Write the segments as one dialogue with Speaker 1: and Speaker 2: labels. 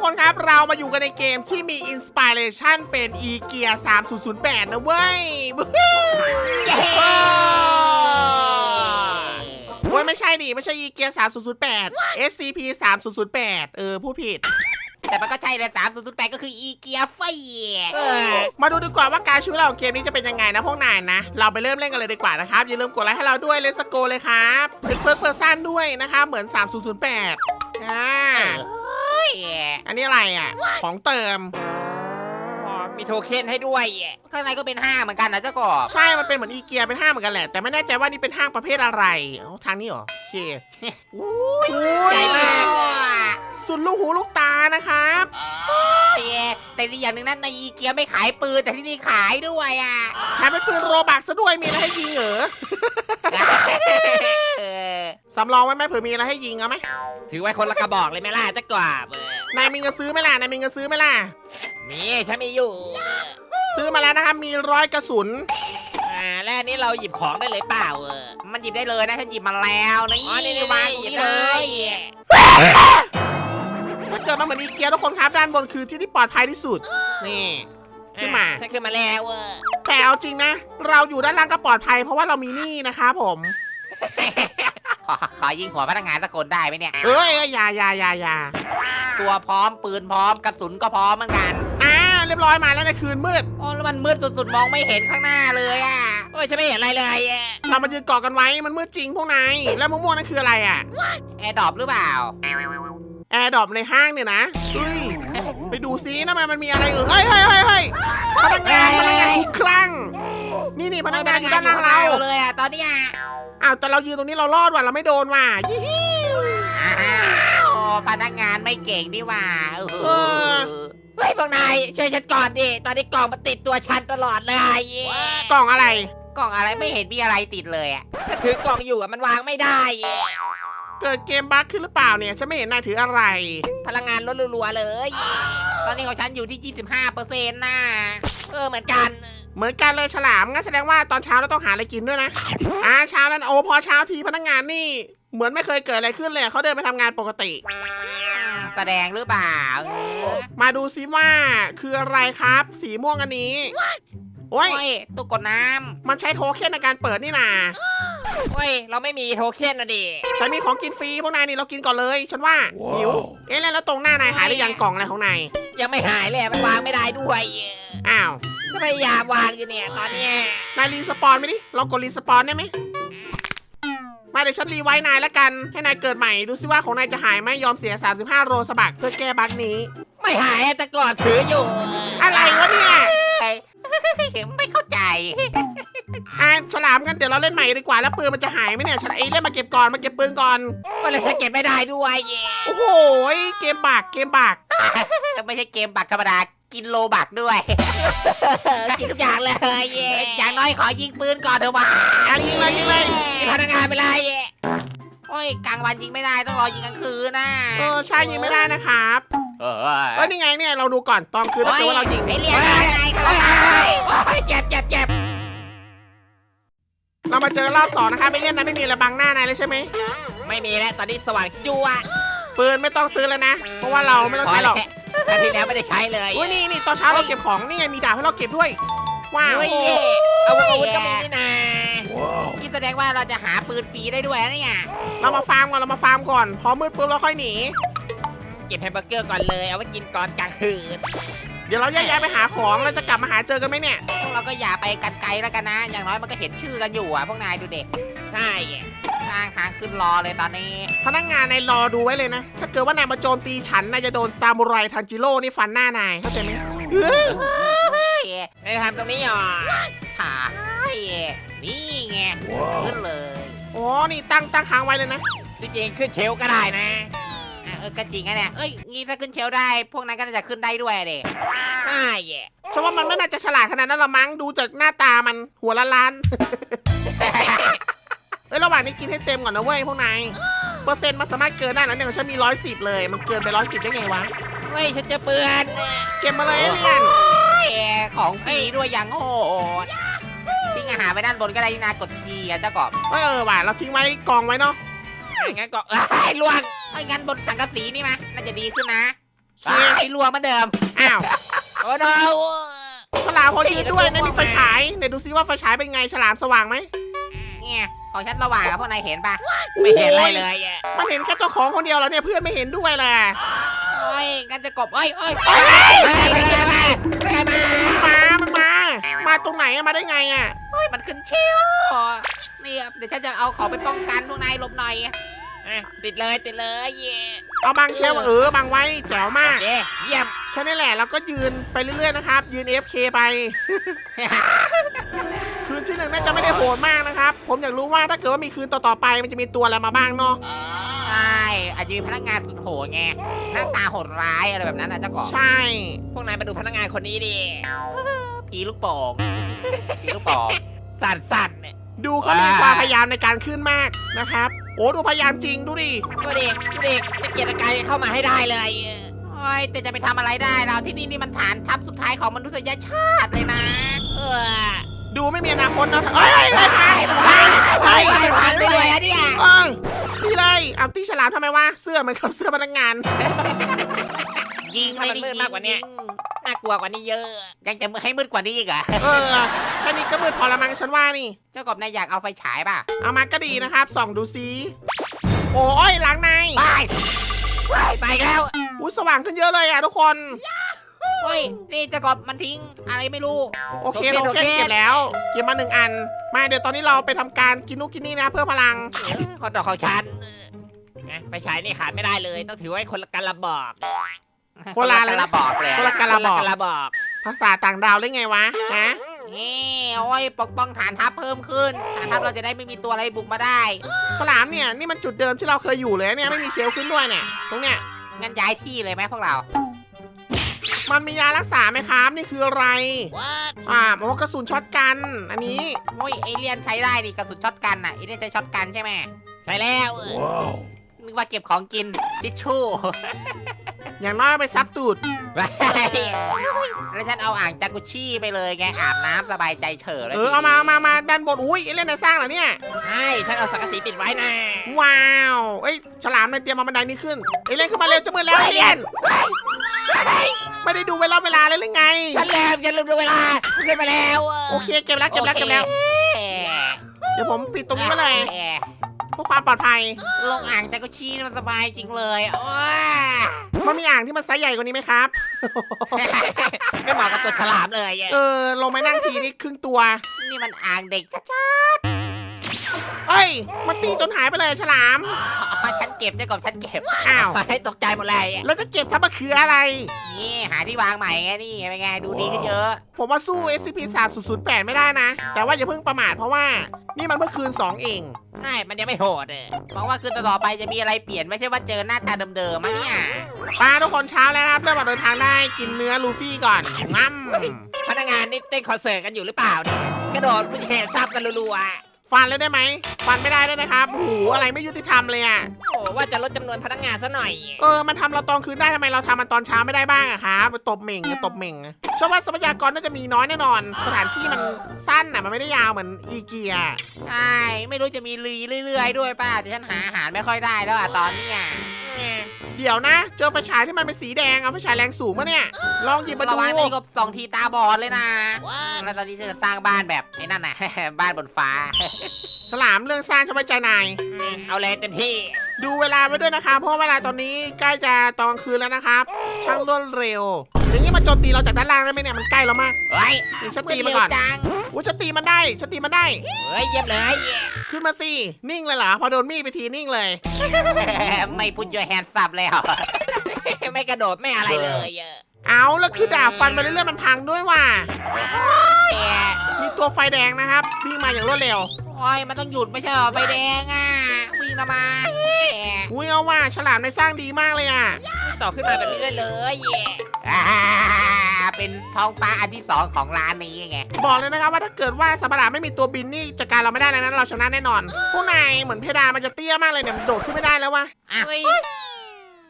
Speaker 1: กคนครับ เรามาอยู่กันในเกมที่มีอินสปิเรชันเป็นอีเกีย3008 นะเว้ยวู้ฮู้โอ้ยไม่ใช่ดิไม่ใช่อีเกีย3008 SCP 3008 เออ ผู้ผิด
Speaker 2: แต่มันก็ใช่เลยสามศูนย์ศูนย์แปดก็คืออีเกียไฟ
Speaker 3: เออ
Speaker 1: มาดูดีกว่าว่าการชีวิตเราของเกมนี้จะเป็นยังไงนะพวกนายนะ เราไปเริ่มเล่นกันเลยดีกว่านะครับ อย่าลืมกดไลค์ให้เราด้วยเลสโกเลยครับเป็นเฟิร์สเพอร์ซันด้วยนะครับเหมือน 3008อ่า
Speaker 2: เฮ้ย
Speaker 1: อันนี้อะไรอะ ของเติม
Speaker 3: อ๋อมีโทเค็นให้ด้วย
Speaker 2: ข้างในก็เป็นห้าเหมือนกันนะเจ้ากบ
Speaker 1: ใช่ มันเป็นเหมือนอีเกียเป็นห้างเหมือนกันแหละ แต่ไม่แน่ใจว่านี่เป็นห้างประเภทอะไรเอ้าทางนี้เหรอ โอเคอุ้ย
Speaker 2: ใหญ่มาก
Speaker 1: สุดลูกหูลูกตานะครับ
Speaker 2: แต่ที่อย่างหนึ่งนั้นในอีเกียไม่ขายปืนแต่ที่นี่ขายด้วยอะ
Speaker 1: แถมเป็นปืนโรบักซะด้วยมีอะไรให้ยิงเหรอ
Speaker 2: เออ
Speaker 1: สำรองไว้ไหมเผื่อมีอะไรให้ยิงเอาไหม
Speaker 3: ถือไว้คนละกระบอกเลยไหมล่ะเจ้ากบเออนา
Speaker 1: ยมีเงินซื้อไหมล่ะนายมีเงินซื้อไหมล่ะ
Speaker 3: มีฉันมีอยู่
Speaker 1: ซื้อมาแล้วนะครับมีร้อยกระสุน
Speaker 3: อ่าแล้วอันนี้เราหยิบของได้เลยเปล่าเออ
Speaker 2: มันหยิบได้เลยนะฉันหยิบมาแล้วนี่
Speaker 3: อ๋อนี่นี่
Speaker 2: วางตรงนี้เลย
Speaker 1: ถ้า เกิดมาเหมือนอีเกียทุกคนครับด้านบนคือที่ที่ปลอดภัยที่สุด นี่ ขึ้นมา
Speaker 3: ฉันขึ้นมาแล้วเออ
Speaker 1: แต่เอาจริงนะ เราอยู่ด้านล่างก็ปลอดภัย เพราะว่าเรามีหนี่นะครับผม
Speaker 2: ขอขอยิงหัวพนักงานสักคนได้ไหมเนี่ย
Speaker 1: เอ้ยเอ้ยอย่าอย่าอย่าอย่า
Speaker 2: ตัวพร้อมปืนพร้อมกระสุนก็พร้อมเหมือนกัน
Speaker 1: อ่าเรียบร้อยมาแล้วในคืนมืด
Speaker 2: โอ้แล้วมันมืดสุดๆ มองไม่เห็นข้างหน้าเลยอะ
Speaker 3: โอ้ยฉันไม่เห็นอะไรเลยอะ
Speaker 1: เรามายืนเกาะกันไว้มันมืดจริงพวกนายแล้วมะม่วงนั่นคืออะไรอะ
Speaker 2: แอร์ดรอปหรือเปล่า
Speaker 1: แอร์ดรอปในห้างเนี่ยนะเฮ้ยไปดูซินะมันมันมีอะไรเออเฮ้ยเฮ้ยเฮ้ยเฮ้ยพนักงานพนักงานคุ้มคลั่ง นี่นี่พนักงานอยู่ด้านล่างเรา
Speaker 2: อยู่ข้หเลยอะตอนเนี้ย
Speaker 1: อ้าวแต่เรายืนตรงนี้เรารอดว่ะเราไม่โดนว่ะยี่หิ
Speaker 2: อ้าวพนักงานไม่เก่งดีหว่าเอ
Speaker 1: เออ
Speaker 2: อ
Speaker 3: เฮ้ยพวกนายช่วยฉันก่อนดิตอนนี้กล่องมันติดตัวฉันตลอดเลย
Speaker 1: กล่องอะไร
Speaker 2: กล่องอะไรไม่เห็นมีอะไรติดเลยอะ
Speaker 3: ถ้าถือกล่องอยู่อะมันวางไม่ได้
Speaker 1: เกิดเกมบั๊กขึ้นหรือเปล่าเนี่ยฉันไม่เห็นนายถืออะไร
Speaker 3: พลังงานลดรัวๆเลย
Speaker 2: ตอนนี้ของฉันอยู่ที่ 25เปอร์เซ็นต์น่ะ
Speaker 3: เออเหมือนกัน
Speaker 1: เหมือนกันเลยฉลามงั้นแสดงว่าตอนเช้าเราต้องหาอะไรกินด้วยนะอ่าเช้านั้นโอ้พอเช้าทีพนักงานนี่ เหมือนไม่เคยเกิดอะไรขึ้นเลยเขาเดินไปทำงานปกติ
Speaker 2: แสดงหรือเปล่าเออ
Speaker 1: มาดูซิว่าคืออะไรครับ สีม่วงอันนี้โอ้
Speaker 2: โอ้
Speaker 1: ย
Speaker 2: ยตุ๊กกดน้
Speaker 1: มันใช้โทเค็นในการเปิดนี่นา
Speaker 3: เฮ้ย เราไม่มีโทเค็นนะดิ
Speaker 1: แต่มีของกินฟรีพวกนายนี่เรากินก่อนเลย ฉันว่าหิว เอ๊ะแล้วแล้วตรงหน้านายหายหรือยังกล่องอะไรของนาย
Speaker 3: ยังไม่หายเลยมันวางไม่ได้ด้วย
Speaker 1: อ้าว
Speaker 3: ก็พยายามวางอยู่เนี่ยตอนเนี้ย
Speaker 1: นายรีสปอนไหมดิลองกดรีสปอนได้ไหมมาเดี๋ยวฉันรีไว้นายแล้วกันให้นายเกิดใหม่ดูซิว่าของนายจะหายไหมยอมเสีย 35 โรสบักเพื่อแก้บั๊กนี้
Speaker 3: ไม่หายอะแต่ก่อนถืออยู่
Speaker 1: อะไรวะเนี่ยำ
Speaker 2: เฮ้ยไม่เข้าใจ
Speaker 1: อะ ฉลามกันเดี๋ยวเราเล่นใหม่ดีกว่าแล้วปืนมันจะหายไหมเนี่ยฉลามเอ้ยเล่นมาเก็บก่อนมาเก็บปืนก่อน
Speaker 3: มันเลยฉันเก็บไม่ได้ด้วย
Speaker 1: โอ้โหเกมบักเกมบัก
Speaker 2: ไม่ใช่เกมบักธรรมดากินโลบักด้วย
Speaker 3: เออกินทุกอย่างเลย
Speaker 2: อย่างน้อยขอยิงปืนก่อนเถอะวะ
Speaker 1: อะยิงเลยยิงเลย
Speaker 3: พนักงานไปเลย
Speaker 2: โอ้ยกลางวันยิงไม่ได้ต้องรอยิงกลางคืนนะ
Speaker 1: เออใช่ยิงไม่ได้นะครับ
Speaker 2: เออ
Speaker 1: เอ้ยนี่ไงเนี่ยเราดูก่อนตอนคืนถ้าเกิดว่าเรายิง
Speaker 2: ไอเรียนอะไรไงกัน
Speaker 3: โอ้
Speaker 2: ล่ะ
Speaker 3: ยโอ้ยเจ็บเจ็บเจ็บ
Speaker 1: เรามาเจอรอบสองนะครับไม่เล่นนะไม่มีอะไรบังหน้านายเลยใช่ไหม
Speaker 3: ไม่มีแล้วตอนนี้สว่างจั่ว
Speaker 1: ปืนไม่ต้องซื้อแล้วนะ เพราะว่าเราไม่ต้องใช้หรอก
Speaker 3: ครั้งที่แล้วไม่ได้ใช้เลย
Speaker 1: อุ้ยนี่นี่ตอนเช้าเราเก็บของนี่ไงมีดาบให้เราเก็บด้วยว้าว
Speaker 3: เฮ้ยเอาอาวุธก็มีนี่นา
Speaker 2: ที่แสดงว่าเราจะหาปืนฟรีได้ด้วยนะเนี่ย
Speaker 1: เรามาฟาร์มก่อนเรามาฟาร์มก่อนพอมืดปุ๊บเราค่อยหนี
Speaker 3: เก็บแฮมเบอร์เกอร์ก่อนเลยเอาไว้กินก่อนกลางคืน
Speaker 1: เดี๋ยวเราแยกย้ายไปหาของเราจะกลับมาหาเจอกันไหมเนี่ย
Speaker 2: พวกเราก็อย่าไปกันไกลแล้วกันนะ อย่างน้อยมันก็เห็นชื่อกันอยู่อะ พวกนายดูเด็ก
Speaker 3: ใช่
Speaker 2: ทางทางขึ้นรอเลยตอนนี้
Speaker 1: พนักงานนายรอดูไว้เลยนะ ถ้าเกิดว่านายมาโจมตีฉันนายจะโดนซามูไรทันจิโร่นี่ฟันหน้านายเข้าใจไหมเฮ้ย
Speaker 2: เฮ้ย
Speaker 3: ไม่ได้ทำตรงนี้หรอ
Speaker 2: ใช่นี่ไงขึ้นเลย
Speaker 1: อ๋อนี่ตั้งตั้งค้างไว้เลยนะ
Speaker 3: จริงๆขึ้นเชลฟ์ก็ได้นะ
Speaker 2: อะ เออก็จริงนะเนี่ยเอ้ยงี้ถ้าขึ้นเชลฟ์ได้ พวกนั้นก็น่าจะขึ้นได้ด้วยเด็ก
Speaker 3: ใช่
Speaker 1: ฉันว่ามันไม่น่าจะฉลาดขนาดนั้นหรอกมั้งดูจากหน้าตามันหัวละล้าน เอ้ยระหว่างนี้กินให้เต็มก่อนนะเว้ยพวกนายเปอร์เซ็นต์มันสามารถเกินได้แล้วเนี่ยของฉันมีร้อยสิบเลย มันเกินไปร้อยสิบได้ไงวะ
Speaker 3: เฮ้ยฉันเจะเปือน
Speaker 1: เก็บมาเลยเอเลียน
Speaker 2: แกของฟรีด้วยอย่างโหดทิ้งอาหารไว้ด้านบนก็ได้นี่นากดจีอะเจ้ากบ
Speaker 1: เออว่ะเราทิ้งไว้กองไว้เนาะ
Speaker 3: งั้นก็เอ้ยล่วง
Speaker 2: ไอ้ยงั้นบนสังกะสีนี่มะน่าจะดีขึ้นนะ
Speaker 1: เค
Speaker 2: ไอ้รัวเหมาเดิม
Speaker 1: อ้าว
Speaker 3: โอ้โน
Speaker 1: ฉลามพอยืนด้วยนะมีไฟฉายไหนดูซิว่าไฟฉายเป็นไงฉลามสว่างไหม
Speaker 2: เนี่ยของฉันระหว่างกับพวกนายเห็นปะ
Speaker 3: ไม่เห็นอะไร
Speaker 1: โอ้ย
Speaker 3: เลยอะ
Speaker 1: มันเห็นแค่เจ้าของคนเดียวแล้วเนี่ยเพื่อนไม่เห็นด้วยแหละ
Speaker 2: โอ้ยกันจะกบเอ้ยเอ้ย
Speaker 1: เฮ้ย
Speaker 3: ไม่เห็นอะไรมาไม่เห็นมา
Speaker 1: มามันมา มาตรงไหนอะมาได้ไงอะ
Speaker 2: เฮ้ยมันขึ้นเชี่ยวนี่เดี๋ยวฉันจะเอาของไปป้องกันพวกนายหลบหน่อย
Speaker 3: อะติดเลยติดเลยเย่
Speaker 1: เอาบางเชลเออบางไว้แจ๋วมาก
Speaker 3: เย่เยี่ยม
Speaker 1: แค่นี้แหละเราก็ยืนไปเรื่อยๆนะครับ ยืน FK ไป คืนที่หนึ่งน่าจะไม่ได้โหดมากนะครับ ผมอยากรู้ว่าถ้าเกิดว่ามีคืนต่อๆไปมันจะมีตัวอะไรมาบ้างเนาะ
Speaker 2: ใช่อาจจะมีพนักงานสุดโหดไงหน้าตาโหดร้ายอะไรแบบนั้นนะเจ้ากบ
Speaker 1: ใช่
Speaker 3: พวกนายมาดูพนักงานคนนี้ดิ
Speaker 2: ผีลูกโป่งผีลูกโป่ง
Speaker 3: สั่นสั่นๆเนี่ย
Speaker 1: ดูเขามีความพยายามในการขึ้นมากนะครับ โอ้ดูพยายามจริงดูดิ
Speaker 3: ดูดิดูดิจะเกียรติกายเข้ามาให้ได้เลย
Speaker 2: โอ้ยแต่จะไปทำอะไรได้เราที่นี่นี่มันฐานทัพสุดท้ายของมนุษยชาติเลยนะ
Speaker 3: เออ
Speaker 1: ดูไม่มีอนาคตนะเอ้ยเอ้ยเอ้ยเอ้ยเอ้ย
Speaker 2: ไปผ่านไปเลยอะเนี่ย
Speaker 1: เอ้ยนี่เลยเอาตีฉลามทำไมวะเสื้อเหมือนกับเสื้อพนักงาน
Speaker 2: ยิงไม่ได้ยิง
Speaker 3: น่ากลัวกว่านี้เยอะ
Speaker 2: ยังจะให้มืดกว่านี้อีกเหรอ
Speaker 1: เออแค่นี้ก็มืดพอละมั้งฉันว่านี่
Speaker 2: เจ้ากบนายอยากเอาไฟฉายป่ะ
Speaker 1: เอามาก็ดีนะครับ ส่องดูซิโอ้ยหลังใน
Speaker 2: ไป
Speaker 3: ไปอีกแล้ว
Speaker 1: อุ้ยสว่างขึ้นเยอะเลยอะทุกคน
Speaker 2: เฮ้ยนี่เจ้ากบมันทิ้งอะไรไม่รู้
Speaker 1: โอเคโอเคเก็บแล้ว เก็บมาหนึ่งอัน มาเดี๋ยวตอนนี้เราไปทำการกินนู่นกินนี่นะ เพื่อพลัง
Speaker 3: ฮอตดอกของฉันนะไปใช้นี่ขาดไม่ได้เลย ต้องถือไว้คนละกันละบอก
Speaker 1: คนละอะไรนะ
Speaker 2: ระบอกเลย
Speaker 1: คนละกะละบอก
Speaker 3: คนละบอก
Speaker 1: ภาษาต่างดาวได้ไงวะฮะ
Speaker 2: นี่โอ้ยปกป้องฐานทัพเพิ่มขึ้นฐานทัพเราจะได้ไม่มีตัวอะไรบุกมาได้
Speaker 1: ฉลามเนี่ยนี่มันจุดเดิมที่เราเคยอยู่เลยนะเนี่ยไม่มีเชลฟ์ขึ้นด้วยเนี่ยตรงเนี้ย
Speaker 2: งั้นย้ายที่เลยไหมพวกเรา
Speaker 1: มันมียารักษาไหมครับ นี่คืออะไรอ่าโอ้กระสุนช็อตกัน อันนี้
Speaker 2: โอ้ยเอเลียนใช้ได้ดิกระสุนช็อตกันน่ะเอเลียนใช้ช็อตกันใช่ไหม
Speaker 3: ใช่แล้ว
Speaker 2: นึกว่าเก็บของกินทิชชู่
Speaker 1: อย่างน้อยเอาไปซับตูด
Speaker 2: แล้วฉันเอาอ่างจากุชี่ไปเลยไงอาบน้ำสบายใจเฉยแล้ว
Speaker 1: เออเอามาเอามามาด้านบนอุ้ยเอเล่นในสร้างเหรอเนี่ย
Speaker 3: ใช่ฉันเอาสังกะสีปิดไว้นะ
Speaker 1: ว้าวเอ้ยฉลามในเตรียมมาบันไดนี้ขึ้นเอเล่นขึ้นมาเร็วจะมืดแล้วเอเล่นไม่ได้ดูเวลาเวลาเลยหรือไง
Speaker 3: ฉันลืมฉันลืมดูเวลาขึ้นไปแล้ว
Speaker 1: โอเคเก็บแล้วเก็บแล้วเก็บแล้ว
Speaker 2: เอ๊ะ
Speaker 1: เดี๋ยวผมปิดตรงนี้ไว้เลย
Speaker 2: อ๊ะ
Speaker 1: เพื่อความปลอดภัย
Speaker 2: ลงอ่างจากุชี่นี่มันสบายจริงเลยโอ้ย
Speaker 1: มันมีอ่างที่มันไซส์ใหญ่กว่านี้ไหมครับ
Speaker 3: ไม่เหมาะกับตัวฉลามเลย
Speaker 1: เออ ลงไปนั่งทีนี่ครึ่งตัว
Speaker 2: นี่มันอ่างเด็กชัด
Speaker 1: เอ้ย มันตีจนหายไปเลยฉลาม
Speaker 2: ๆอ๋อ ฉันเก็บเจ้ากบฉันเก็บ
Speaker 1: อ้าว
Speaker 3: ให้ตกใจหมดเลย
Speaker 1: แล้วจะเก็บทับมะเขืออะไร
Speaker 2: นี่หาที่วางใหม่ไงนี่เป็นไงดูดีขึ้นเยอะ
Speaker 1: ผมว่าสู้ SCP 3 0 0 8ไม่ได้นะ แต่ว่าอย่าเพิ่งประมาทเพราะว่า นี่มันเมื่อคืน 2 เอง
Speaker 3: ใช่มันยังไม่โหดเลย
Speaker 2: หวังว่าคืนต่อๆไปจะมีอะไรเปลี่ยนไม่ใช่ว่าเจอหน้าตาเดิมๆมาเนี่ย
Speaker 1: ปลาทุกคนเช้าแล้วนะครับเริ่มออกเดินทางได้กินเนื้อลูฟี่ก่อนงั้ม
Speaker 3: พนักงานนี่เต้นคอนเสิร์ตกันอยู่หรือเปล่าเนี่ยกระโดดแห่ซับกันรัว
Speaker 1: ฟันเลยได้ไหม ฟันไม่ได้ด้วยนะครับโอ้โหอะไรไม่ยุติธรรมเลยอะ
Speaker 3: ๆโอ้ว่าจะลดจำนวนพนักงานซะหน่อย
Speaker 1: เออ มันทำเราตอนคืนได้ทำไมเราทำมันตอนเช้าไม่ได้บ้างอะครับตบเหม่งอะตบเหม่งอะเชื่อว่าทรัพยากรน่าจะมีน้อยแน่นอน สถานที่มันสั้นอะมันไม่ได้ยาวเหมือนอีเกีย
Speaker 2: ใช่ ไม่รู้จะมีรีเรื่อยๆด้วยป้าแต่ฉันหาอาหารไม่ค่อยได้แล้วอะตอนเนี้ย
Speaker 1: เดี๋ยวนะ เจอไฟฉายที่มันเป็นสีแดงเอาไฟฉายแรงสูงมาเนี่ย ลองหยิบมา
Speaker 2: ระ
Speaker 1: ดู
Speaker 2: วังนะกบสองทีตาบอดเลยนะแล้วตอนนี้ฉันจะสร้างบ้านแบบไอ้นั่นน่ะ บ้านบนฟ้า
Speaker 1: ฉลามเรื่องสร้างฉันไว้ใจนาย
Speaker 3: เอาเลยเต็มที่
Speaker 1: ดูเวลาไว้ด้วยนะครับเพราะเวลาตอนนี้ใกล้จะตอนกลางคืนแล้วนะครับ ช่างรวดเร็ว อย่างนี้มาโจมตีเราจากด้านล่างได้ไหมเนี่ยมันใกล้เรามาก
Speaker 2: เฮ้ย
Speaker 1: นี่ฉัน
Speaker 2: มื
Speaker 1: ตีมา
Speaker 2: เร็ว
Speaker 1: ก่อน
Speaker 2: จัง
Speaker 1: อุ้ยฉันตีมันได้ฉันตีมันได้
Speaker 3: เฮ้ยเยี่ยมเลย
Speaker 1: ขึ้นมาสินิ่งเลยเหรอพอโดนมีดไปทีนิ่งเลย
Speaker 2: ไม่พูดย u r แฮนด์สับแล้ว
Speaker 3: ไม่กระโดดไม่อะไรเลย
Speaker 1: เอาแล้วคือดาบฟันไปเรื่อยๆมันพังด้วยว่ะ
Speaker 2: แหม
Speaker 1: มีตัวไฟแดงนะครับวิ่งมาอย่างรวดเร็ว
Speaker 2: โอ้ยมันต้องหยุดไม่ใช่เหรอไฟแดงอะวิ่งมาแหม
Speaker 1: อุ้ยเอาว่าฉลามในสร้างดีมากเลยอะ
Speaker 3: ต่อขึ้นมาแบบนี้เลย
Speaker 2: อ่าเป็นท้องฟ้าอันที่สองของร้านนี้ไง
Speaker 1: บอกเลยนะครับว่าถ้าเกิดว่าสัตว์ประหลาดไม่มีตัวบินนี่จัดการเราไม่ได้แล้วนะเราชนะแน่นอนพวกนายเหมือนเพดานมันจะเตี้ยมากเลยเนี่ยมันโดดขึ้นไม่ได้แล้ววะ
Speaker 2: อะ
Speaker 3: เฮ้ย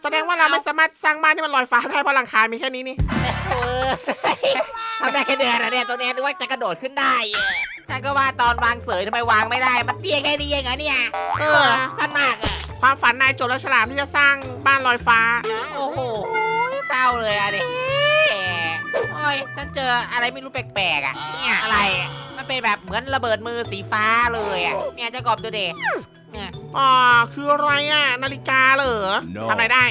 Speaker 1: แสดงว่าเราไม่สามารถสร้างบ้านที่มันลอยฟ้าได้เพราะหลังคา มีแค่นี้นี่
Speaker 3: ทำได้แค่เดือนนะเนี่ยตัวเนี้ยนึกว่าจะกระโดดขึ้นได้
Speaker 2: ฉันก็ว่าตอนวางเสยทำไมวางไม่ได้ มันเตี้ยแค่นี้เองเหรอเนี่ย
Speaker 1: เออ
Speaker 3: สั้นมากอะ
Speaker 1: ความฝันนายโจรและฉลามที่จะสร้างบ้านลอยฟ้า
Speaker 2: โอ้โห เศร้าเลยอะดิโอ้ยฉันเจออะไรไม่รู้แปลกๆอะเนี่ย
Speaker 3: อะไร
Speaker 2: มันเป็นแบบเหมือนระเบิดมือสีฟ้าเลยอะเนี่ยเจ้ากบดูเด็เนี่ย
Speaker 1: อ่าคืออะไรอะ นาฬิกาเหรอ
Speaker 4: No
Speaker 1: ทำอะไรได้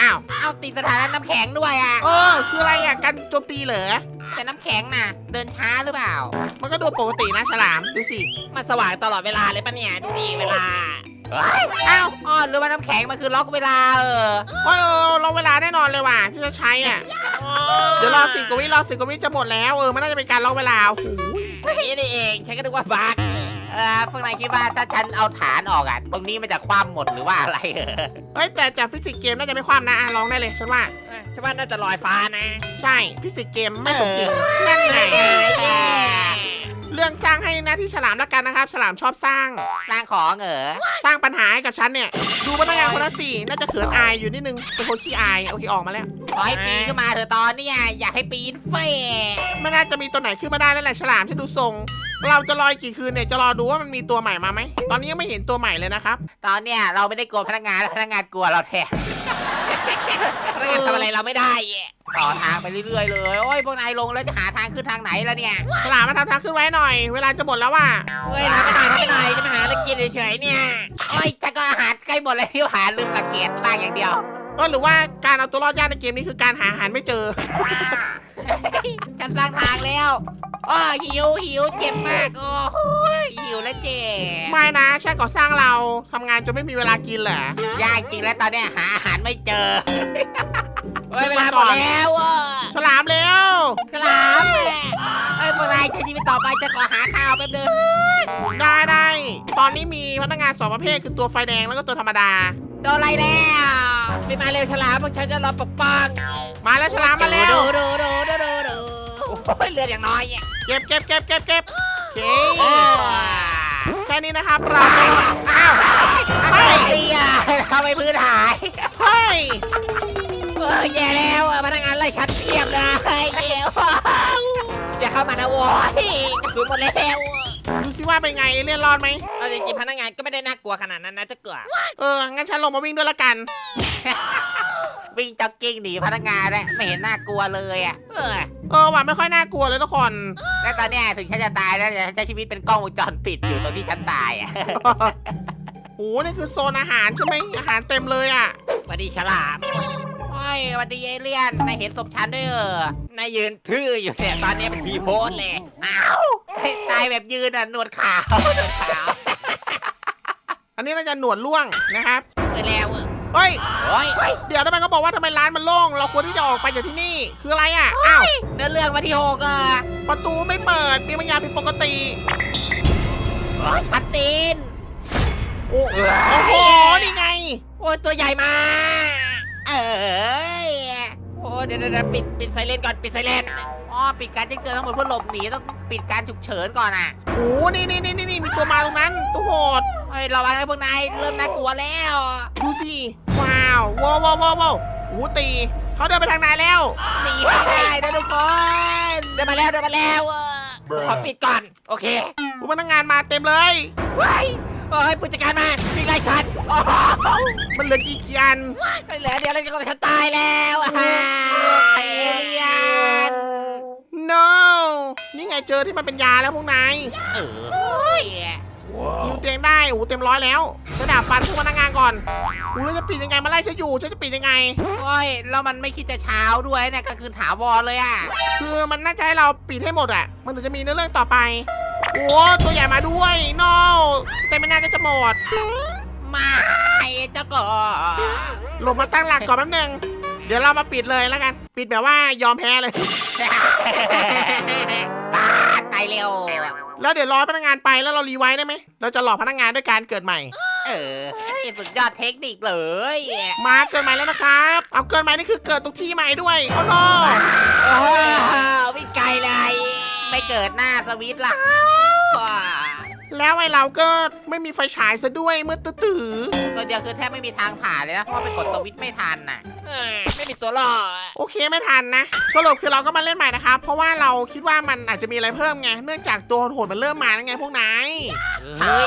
Speaker 1: อ้าว
Speaker 2: เอาติดสถานะน้ำแข็งด้วยอะ
Speaker 1: เออ คืออะไรอะ กันโจมตีเหรอ
Speaker 2: แต่น้ำแข็งน่ะ เดินช้าหรือเปล่า
Speaker 1: มันก็ดูปกตินะฉลาม ดูสิ
Speaker 3: มันสว่างตลอดเวลาเลยปะเนี่ย ดูดิเวลา
Speaker 1: อ้าว
Speaker 2: อ๋อหรือว่าน้ำแข็งมันคือล็อกเวลาเออ
Speaker 1: โอ้ยเออเราเวลาแน่นอนเลยว่ะที่จะใช้อะ เดี๋ยวรอสิบกว่าวิรอสิบกว่าวิจะหมดแล้วเออมันน่าจะเป็นการล็อกเวลาโอ้โห
Speaker 3: นี่นี่เอง ฉันก็นึกว่าบั๊ก
Speaker 2: เออพวกนายคิดว่าถ้าฉันเอาฐานออกอะ ตรงนี้มันจะคว่ำหมดหรือว่าอะไรเออ
Speaker 1: เฮ้ยแต่จากฟิสิกส์เกมน่าจะไม่คว่ำนะอะลองได้เลยฉันว่า
Speaker 3: ฉันว่าน่าจะลอยฟ้านะ
Speaker 1: ใช่ฟิสิกส์เกมไม่สมจริงนั่นไง เรื่องสร้างให้หน้าที่ฉลามแล้วกันนะครับ ฉลามชอบสร้าง
Speaker 2: สร้างของเออ
Speaker 1: สร้างปัญหาให้กับฉันเนี่ย ดูพนักงานคนละสี่น่าจะเขินอายอยู่นิดนึง เป็นคนขี้อายโอเคออกมาแล้ว
Speaker 2: ขอให้ปีนขึ้นมาเถอะตอนเนี้ยอยากให้ปีนเฟ่
Speaker 1: ไม่น่าจะมีตัวไหนขึ้นมาได้แล้วแหละฉลามที่ดูทรง เราจะรออีกกี่คืนเนี่ยจะรอดูว่ามันมีตัวใหม่มาไหม ตอนนี้ยังไม่เห็นตัวใหม่เลยนะครับ
Speaker 2: ตอนเนี้ยเราไม่ได้กลัวพนักงานแล้วพนักงานกลัวเราแทน
Speaker 3: พนักงานทำอะไรเราไม่ได้อะ
Speaker 2: ต่อทางไปเรื่อยๆเลย โอ้ยพวกนายลงแล้วจะหาทางขึ้นทางไหนแล้วเนี่ย
Speaker 1: ฉลามมาทำทางขึ้นไว้หน่อย เวลาจะหมดแล้วว่ะ
Speaker 3: เฮ้ยทำไม่ได้ทำไม่ได้จะมาหาอะไรกินเฉยๆเนี่ย
Speaker 2: โอ้ยจะก็อาหารใกล้หมดเลยที่หาลืมสังเกตล่างอย่างเดียว
Speaker 1: ก็หรือว่าการเอาตัวรอดยากในเกมนี้คือการหาอาหารไม่เจอ
Speaker 2: ฉันสร้างทางแล้ว อ้อหิวหิวเจ็บมากโอ้โหหิวแล้วเจ็บ
Speaker 1: ไม่นะใช่ก่อสร้างเราทำงานจนไม่มีเวลากินเหรอ
Speaker 2: ยากจริงแล้วตอนเนี้ยหาอาหารไม่เจอ
Speaker 3: เฮ้ยเวลาหมดแล้วอะ
Speaker 1: ฉลามเร็ว
Speaker 3: กลาม
Speaker 2: เอ้ยพวกนายใช้ชีวิตต่อไปจะขอหาข้าวแป๊บนึง
Speaker 1: ได้ได้ตอนนี้มีพนักงานสองประเภทคือตัวไฟแดงแล้วก็ตัวธรรมดา
Speaker 2: โดนอะไรแล้ว
Speaker 3: ไปมาเร็วฉลามพวกฉันจะรอปกป้อง
Speaker 1: มาแล้วฉลามมาแล้ว
Speaker 2: ดูดูดูดูดูดู
Speaker 3: โอ้ยเลือดอย่างน้อยอะ
Speaker 1: เก็บเก็บเก็บเก็บเก็บโอเค
Speaker 2: เออ
Speaker 1: แค่นี้นะครับเราก็อ้าว
Speaker 2: เฮ้ยทำไมพื้นหาย
Speaker 1: เฮ้ย
Speaker 3: เออแย่แล้วอะพนักงานไล่ฉันเทียบเลยเดี๋ยวอย่าเข้ามานะโว้ยกระสุนหมดแล้ว
Speaker 1: ดูสิว่าเป็นไงเอเลี่ยนรอดไหม
Speaker 3: เอาจริงๆพนักงานก็ไม่ได้น่ากลัวขนาดนั้นนะเจะเกลือ
Speaker 1: เอองั้นฉันลงมาวิ่งด้วยละกัน
Speaker 2: วิ่งจ็อกกิ้งหนีพนักงานเลยไม่เห็นน่ากลัวเลยอะ
Speaker 3: เออ
Speaker 1: เออว่ะไม่ค่อยน่ากลัวเลยทุกคน
Speaker 2: และตอนเนี้ยถึงฉันจะตายแล้วแต่ฉันใช้ชีวิตเป็นกล้องวงจรปิดอยู่ตรงที่ฉันตายอะ
Speaker 1: โหนี่คือโซนอาหารใช่ไหมอาหารเต็มเลยอะ
Speaker 3: สวัสดีฉลาม
Speaker 2: โอ้ยสวันดีเอเลี่ยนนายเห็นศพฉันด้วยเออนา
Speaker 3: ยยืนทื่ออยู่เนี่ยตอนนี้เป็นผีโพสเลย
Speaker 2: อ้าวเฮ้ยตายแบบยืนอะหนวดขาวหนวดขาว
Speaker 1: อันนี้น่าจะหนวดล่วงนะครับ
Speaker 3: เออแล้วอะ
Speaker 1: เฮ้ย
Speaker 2: โอ้ย
Speaker 1: เดี๋ยวทำไมเขาบอกว่าทำไมร้านมันโล่ง เราควรที่จะออกไปจากที่นี่ คืออะไรอะ อ้าว
Speaker 2: เนื้อเรื่องมาที่หกอะ
Speaker 1: ประตูไม่เปิด มีบางอย่างผิดปกติ
Speaker 2: โอ๊ยพัดตีน
Speaker 1: โอ้โอ้โห นี่ไง
Speaker 3: โอ้ยตัวใหญ่มาก
Speaker 2: เอ้ย
Speaker 3: โอ้เดี๋ยวเดี๋ยวเดี๋ยวปิดปิดไซเรนก่อนปิดไซเรน
Speaker 2: อ๋อปิดการแจ้งเตือนทั้งหมดเพื่อหลบหนีต้องปิดการฉุกเฉินก่อนอะ
Speaker 1: โอ้นี่นี่นี่นี่มีตัวมาตรงนั้น ตัวโหด
Speaker 2: เฮ้ยระวังนะพวกนายเริ่มน่ากลัวแล้ว
Speaker 1: ดูสิ ว้าวว้าวว้าวว้าวว้าวโอ้โหตีเขาเดินไปทางไหนแล้ว
Speaker 2: หนีไม่ได้นะทุกคน
Speaker 3: เดินมาแล้วเดินมาแล้วอะขอปิดก่อน โอเค
Speaker 1: ผู้พนักงานมาเต็มเลย
Speaker 3: ว้ายโอ้ยผู้จัดการมาวิ่งไล่ฉันโอ้โห
Speaker 1: มันเหลือกี่กี่อัน
Speaker 3: เหลือเดี๋ยวเราจะก็ฉันตายแล้วอะ
Speaker 2: เอเลียน
Speaker 1: no นี่ไงเจอที่มันเป็นยาแล้วพวกนาย
Speaker 2: เออโอ้ ย
Speaker 1: ยิวเตียงได้โอ้โหเต็มร้อยแล้วจะดาบฟันผู้พนักงานก่อนโอ้แล้วจะปิดยังไงมาไล่ฉันอยู่ฉันจะปิดยังไง
Speaker 2: โอ้ยแล้วมันไม่คิดจะเช้าด้วยเนี่ยก็คือถาวรเลยอะ
Speaker 1: คือมันน่าจะให้เราปิดให้หมดอะ มันถึงจะมีเนื้อเรื่องต่อไป โอ้ตัวใหญ่มาด้วย no สเตมินาก็จะหมด
Speaker 2: มาเจ้าก่อ
Speaker 1: หลบมาตั้งหลักก่อนแป๊บนึงเดี๋ยวเรามาปิดเลยแล้วกัน ปิดแบบว่ายอมแพ้เลย
Speaker 2: ตาตาย เร็ว
Speaker 1: แล้วเดี๋ยวรอพนักงานไปแล้วเรารีไวท์ได้ไหม เราจะหลอกพนักงานด้วยการเกิดใหม่
Speaker 2: เออเฮ้ยสุดยอดเทคนิคเลย
Speaker 1: มาเกิดใหม่แล้วนะครับ เอาเกิดใหม่นี่คือเกิดตรงที่ใหม่ด้วยโอ้โน
Speaker 3: โอ้โหวิ่งไกลเลย
Speaker 2: ไม่เกิดหน้าสวิตช์ละ
Speaker 1: แล้วไอ้เราก็ไม่มีไฟฉายซะด้วยเมื่อตื้อ
Speaker 2: ตัวเดียวคือแทบไม่มีทางผ่านเลยนะเพราะว่าไปกดสวิตช์ไม่ทันน่ะ
Speaker 3: เออไม่มีตัวล่ออะ
Speaker 1: ๆ โอเคไม่ทันนะ สรุปคือเราก็มาเล่นใหม่นะครับ เพราะว่าเราคิดว่ามันอาจจะมีอะไรเพิ่มไง เนื่องจากตัวโหดมันเริ่มมาแล้วไงพวกนาย
Speaker 2: ใช่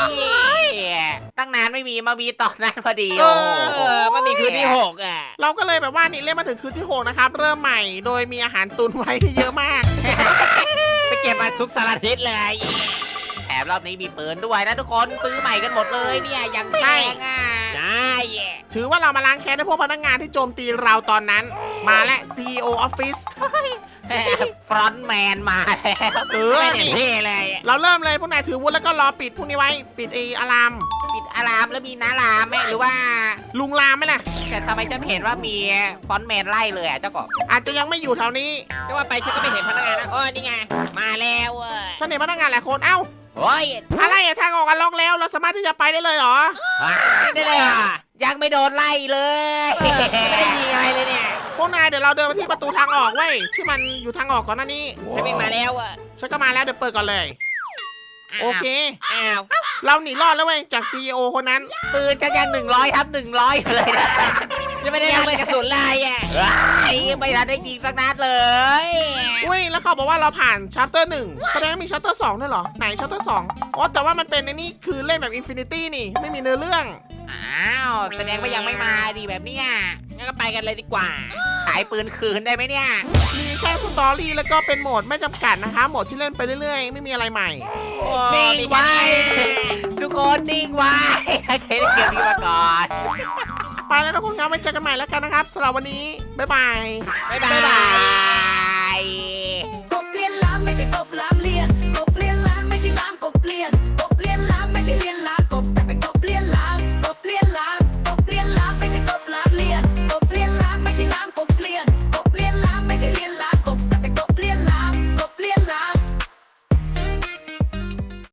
Speaker 2: ตั้งนานไม่มีมามีตอนนั้นพอดี
Speaker 1: เอ
Speaker 2: โอ้
Speaker 1: อ
Speaker 2: โห
Speaker 3: เออมันมีคืนที่หกอะ
Speaker 1: เราก็เลยแบบว่านี่เล่นมาถึงคืนที่6นะครับ เริ่มใหม่ โดยมีอาหารตุนไว้เยอะมาก
Speaker 3: ไปเก็บมาทุกสารทิศเลย
Speaker 2: แถมรอบนี้มีปืนด้วยนะทุกคนซื้อใหม่กันหมดเลยเนี่ยอย่างแพงอะ
Speaker 3: ได้
Speaker 1: ถือว่าเรามาล้างแค้นให้พวกพนักงานที่โจมตีเราตอนนั้น มาและ CEO Office
Speaker 2: ฟรอนต์แมนมาแล้ว
Speaker 1: เออ
Speaker 3: ไม่เห็น
Speaker 1: นี่
Speaker 3: เท่เลย
Speaker 1: เราเริ่มเลยพวกนายถือวุ้นแล้วก็รอปิดพวกนี้ไว้ ปิดไออะลาม
Speaker 2: ปิดอารามแล้วมีน้ารามไหมหรือว่า
Speaker 1: ลุงลามไหมล่ะ
Speaker 2: แต่ทำไมฉันเห็นว่ามีฟรอนต์แมนไล่เลยอะเจ้ากบ
Speaker 1: อาจจะยังไม่อยู่แถวนี้
Speaker 3: จะว่าไปฉันก็ไม่เห็นพนักงานนะโอ้ยนี่ไง มาแล้วเว้ย
Speaker 1: ฉันเห็นพนักงานหลายคน เอ้า
Speaker 2: โอ้ย
Speaker 1: อะไรอะทางออกกันล็อกแล้ว เราสามารถที่จะไปได้เลยเหรอ
Speaker 3: ได้เลยอะ
Speaker 2: ยังไม่โดนไล่เลย
Speaker 3: เออไม่ได้ยิงอะไรเลยเนี่ย
Speaker 1: พวกนายเดี๋ยวเราเดินไปที่ประตูทางออกเว้ยที่มันอยู่ทางออกก่อนหน้านี้
Speaker 3: ฉันวิ่งมาแล้วอะ
Speaker 1: ฉันก็มาแล้วเดี๋ยวเปิดก่อนเลยโอเค
Speaker 3: อ้าว
Speaker 1: เราหนีรอดแล้วเว้ยจาก CEO คนนั้น
Speaker 2: ปืนฉันยังหนึ่งร้อยทับหนึ่งร้อยเลยนะ
Speaker 3: ยังไม่ได้เอาไปกระสุนเลยอะ
Speaker 2: ไอ้ไม่ทันได้ยิงสักนัดเลย
Speaker 1: อุ้ยแล้วเขาบอกว่าเราผ่านชัปเตอร์หนึ่งแสดงว่ามีชัปเตอร์สองด้วยเหรอ ไหนชัปเตอร์สองอ๋อแต่ว่ามันเป็นในนี่คือเล่นแบบอินฟินิตี้นี่ ไม่มีเนื้อเรื่อง
Speaker 2: อ้าวแสดงว่ายังไม่มาดีแบบเนี้ย
Speaker 3: งั้นก็ไปกันเลยดีกว่า
Speaker 2: ขายปืนคืนได้ไหมเนี่ย
Speaker 1: มีแค่สตอรี่แล้วก็เป็นโหมดไม่จำกัดนะคะ โหมดที่เล่นไปเรื่อยๆ ไม่มีอะไรใหม่
Speaker 3: โอ้
Speaker 2: นิ่ง
Speaker 3: มี
Speaker 2: ไว้
Speaker 3: แค่นี้
Speaker 2: ทุกคนนิ่งไว้เคยได้เกมนี้มาก่อน
Speaker 1: ไปแล้วทุกคนครับไว้เจอกันใหม่แล้วกันนะครับสำหรับวันนี้ บ๊ายบาย
Speaker 3: บ๊ายบา
Speaker 2: บ๊าย